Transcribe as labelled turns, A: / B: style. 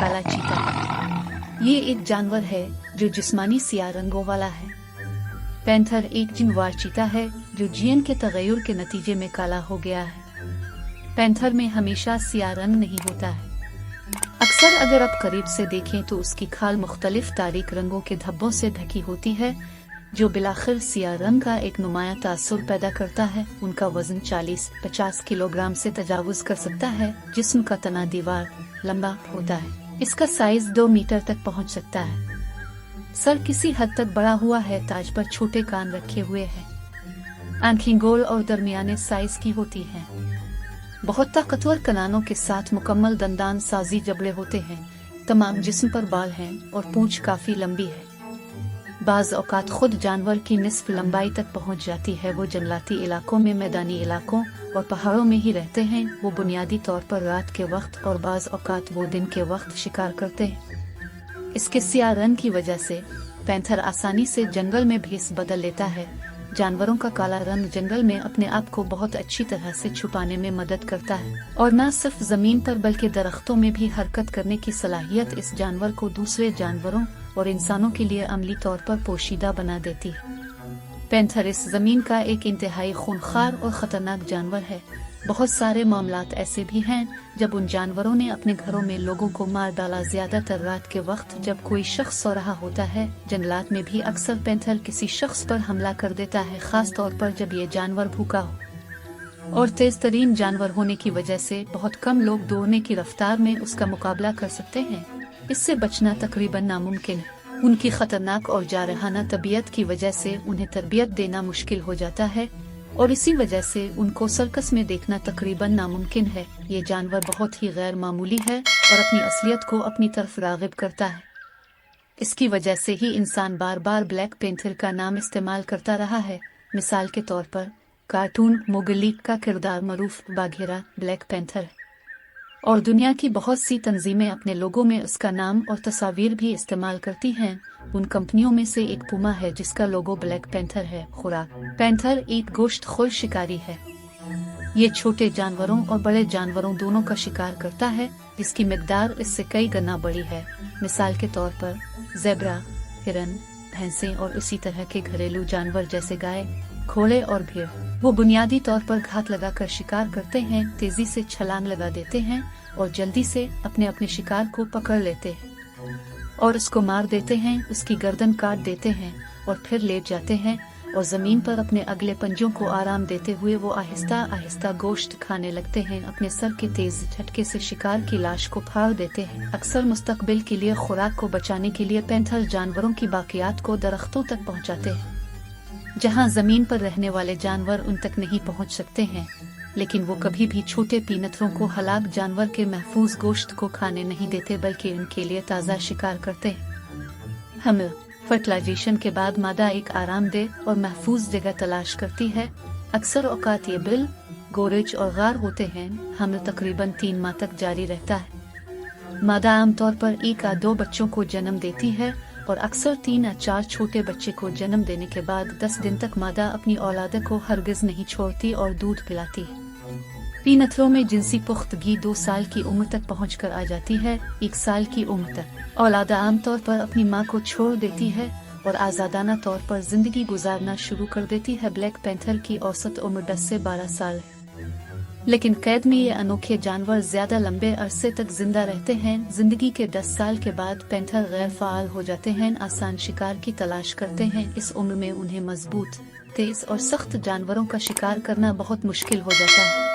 A: काला चीता ये एक जानवर है जो जिस्मानी सिया रंगों वाला है। पैंथर एक जिनवार चीता है जो जीन के तगैर के नतीजे में काला हो गया है। पैंथर में हमेशा सिया रंग नहीं होता है। अक्सर अगर आप करीब से देखें तो उसकी खाल मुख्तलिफ़ तारीख रंगों के धब्बों से ढकी होती है जो बिलाखिर सिया रंग का एक नुमाया तासुर पैदा करता है, उनका वज़न 40-50 किलोग्राम से तजावुज कर सकता है, जिसम का तना दीवार लंबा होता है। इसका साइज़ दो मीटर तक पहुँच सकता है। सर, किसी हद तक बड़ा हुआ है, ताज पर छोटे कान रखे हुए हैं। आँखें गोल और दरमियाने साइज़ की होती हैं। बहुत ताकतवर कनानों के साथ मुकम्मल दंदान साजी जबड़े होते हैं। तमाम जिस्म पर बाल हैं और पूंछ काफ़ी लंबी है। बाज औकात खुद जानवर की निस्फ लंबाई तक पहुँच जाती है वो जंगलाती इलाकों में मैदानी इलाकों और पहाड़ों में ही रहते हैं वो बुनियादी तौर पर रात के वक्त और बाज औकात वो दिन के वक्त शिकार करते हैं इसके सिया रंग की वजह से पैंथर आसानी से जंगल में भेस बदल लेता है जानवरों का काला रंग जंगल में अपने आप को बहुत अच्छी तरह से छुपाने में मदद करता है और न सिर्फ़ ज़मीन पर बल्कि दरख्तों में भी हरकत करने की सलाहियत इस जानवर को दूसरे जानवरों और इंसानों के लिए अमली तौर पर पोशीदा बना देती। है पैंथर इस ज़मीन का एक इंतहाई खूनखार और खतरनाक जानवर है। बहुत सारे मामला ऐसे भी हैं, जब उन जानवरों ने अपने घरों में लोगों को मार डाला ज़्यादातर रात के वक्त, जब कोई शख्स सो रहा होता है। जंगलात में भी अक्सर पैंथर किसी शख्स पर हमला कर देता है, खास तौर पर जब ये जानवर भूखा हो। और तेज तरीन जानवर होने की वजह से बहुत कम लोग दौड़ने की रफ्तार में उसका मुकाबला कर सकते हैं। इससे बचना तकरीबन नामुमकिन है। उनकी खतरनाक और जारहाना तबीयत की वजह से उन्हें तरबियत देना मुश्किल हो जाता है और इसी वजह से उनको सर्कस में देखना तकरीबन नामुमकिन है। ये जानवर बहुत ही गैर मामूली है और अपनी असलियत को अपनी तरफ़ रागब करता है। इसकी वजह से ही इंसान बार बार ब्लैक पेंथर का नाम इस्तेमाल करता रहा है। मिसाल के तौर पर, कार्टून मोगलीक का किरदार मरूफ बाघेरा ब्लैक पेंथर और दुनिया की बहुत सी तंजीमें अपने लोगों में उसका नाम और तस्वीर भी इस्तेमाल करती हैं। उन कंपनियों में से एक पुमा है जिसका लोगो ब्लैक पैंथर है। खुराक पैंथर एक गोश्त खोर शिकारी है। ये छोटे जानवरों और बड़े जानवरों दोनों का शिकार करता है, जिसकी मकदार इससे कई गुना बड़ी है। मिसाल के तौर पर, जेबरा, हिरन, भैंसे और इसी तरह के घरेलू जानवर जैसे गाय। घोड़े और भीड़। वो बुनियादी तौर पर घात लगाकर शिकार करते हैं, तेज़ी से छलांग लगा देते हैं और जल्दी से अपने अपने शिकार को पकड़ लेते हैं। और उसको मार देते हैं, उसकी गर्दन काट देते हैं और फिर लेट जाते हैं और ज़मीन पर अपने अगले पंजों को आराम देते हुए वो आहिस्ता आहिस्ता गोश्त खाने लगते हैं, अपने सर के तेज झटके से शिकार की लाश को फाड़ देते हैं। अक्सर मुस्तकबिल के लिए खुराक को बचाने के लिए पैंथर जानवरों की बाकियात को दरख्तों तक पहुंचाते हैं। जहाँ ज़मीन पर रहने वाले जानवर उन तक नहीं पहुँच सकते हैं, लेकिन वो कभी भी छोटे पीनथरों को हलाक जानवर के महफूज गोश्त को खाने नहीं देते, बल्कि उनके लिए ताज़ा शिकार करते हैं। हम फर्टिलाइजेशन के बाद मादा एक आरामदेह और महफूज जगह तलाश करती है। अक्सर औकात ये बिल, गोरेज और गार होते हैं हमल तकरीबन तीन माह तक जारी रहता है। मादा आमतौर पर एक या दो बच्चों को जन्म देती है और अक्सर तीन या चार छोटे बच्चे को जन्म देने के बाद दस दिन तक मादा अपनी औलाद को हरगिज नहीं छोड़ती और दूध पिलाती है। तीन अथरों में जिनसी पुख्तगी दो साल की उम्र तक पहुँच कर आ जाती है, एक साल की उम्र तक। औलादा आमतौर पर अपनी माँ को छोड़ देती है और आज़ादाना तौर पर ज़िंदगी गुजारना शुरू कर देती है। ब्लैक पैंथर की औसत उम्र दस से बारह साल। है लेकिन कैद में ये अनोखे जानवर ज़्यादा लंबे अरसे तक ज़िंदा रहते हैं। ज़िंदगी के दस साल के बाद पैंथर गैर फाल हो जाते हैं, आसान शिकार की तलाश करते हैं। इस उम्र में उन्हें मज़बूत, तेज और सख्त जानवरों का शिकार करना बहुत मुश्किल हो जाता है।